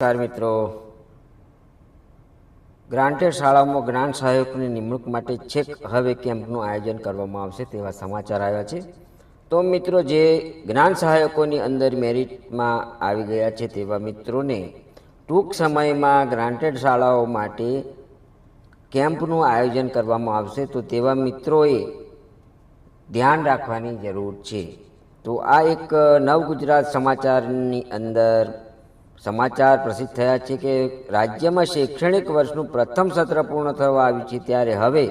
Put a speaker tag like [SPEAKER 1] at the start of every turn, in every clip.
[SPEAKER 1] નમસ્કાર મિત્રો. ગ્રાન્ટેડ શાળાઓમાં જ્ઞાન સહાયકની નિમણૂક માટે છેક હવે કેમ્પનું આયોજન કરવામાં આવશે તેવા સમાચાર આવ્યા છે. તો મિત્રો, જે જ્ઞાન સહાયકોની અંદર મેરિટમાં આવી ગયા છે તેવા મિત્રોને ટૂંક સમયમાં ગ્રાન્ટેડ શાળાઓ માટે કેમ્પનું આયોજન કરવામાં આવશે તો તેવા મિત્રોએ ધ્યાન રાખવાની જરૂર છે. તો આ એક નવ ગુજરાત સમાચારની અંદર સમાચાર પ્રસિદ્ધ થયા છે કે રાજ્યમાં શૈક્ષણિક વર્ષનું પ્રથમ સત્ર પૂર્ણ થવા આવ્યું છે ત્યારે હવે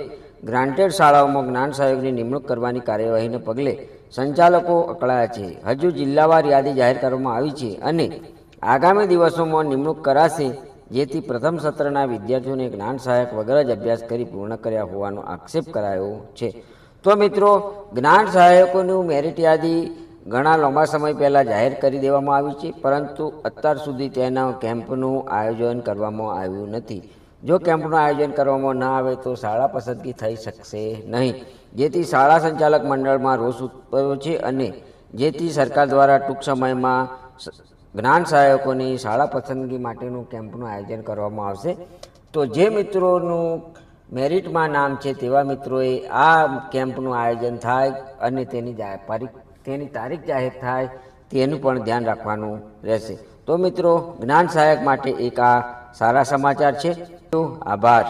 [SPEAKER 1] ગ્રાન્ટેડ શાળાઓમાં જ્ઞાન સહયોગની નિમણૂક કરવાની કાર્યવાહીને પગલે સંચાલકો અકળાયા છે. હજુ જિલ્લાવાર યાદી જાહેર કરવામાં આવી છે અને આગામી દિવસોમાં નિમણૂક કરાશે, જેથી પ્રથમ સત્રના વિદ્યાર્થીઓને જ્ઞાન સહાયક વગર જ અભ્યાસ કરી પૂર્ણ કર્યા હોવાનો આક્ષેપ કરાયો છે. તો મિત્રો, જ્ઞાન સહાયકોનું મેરિટ યાદી ઘણા લાંબા સમય પહેલાં જાહેર કરી દેવામાં આવી છે, પરંતુ અત્યાર સુધી તેના કેમ્પનું આયોજન કરવામાં આવ્યું નથી. જો કેમ્પનું આયોજન કરવામાં ન આવે તો શાળા પસંદગી થઈ શકશે નહીં. જેથી શાળા સંચાલક મંડળમાં રોષ ઉત્પન્ન છે અને જેથી સરકાર દ્વારા ટૂંક સમયમાં જ્ઞાન સહાયકોની શાળા પસંદગી માટેનું કેમ્પનું આયોજન કરવામાં આવશે. તો જે મિત્રોનું મેરિટમાં નામ છે તેવા મિત્રોએ આ કેમ્પનું આયોજન થાય અને તેની પરી- તેની તારીખ જાહેર થાય તેનું પણ ધ્યાન રાખવાનું રહેશે. તો મિત્રો, જ્ઞાન સહાયક માટે એક આ સારા સમાચાર છે. તો આભાર.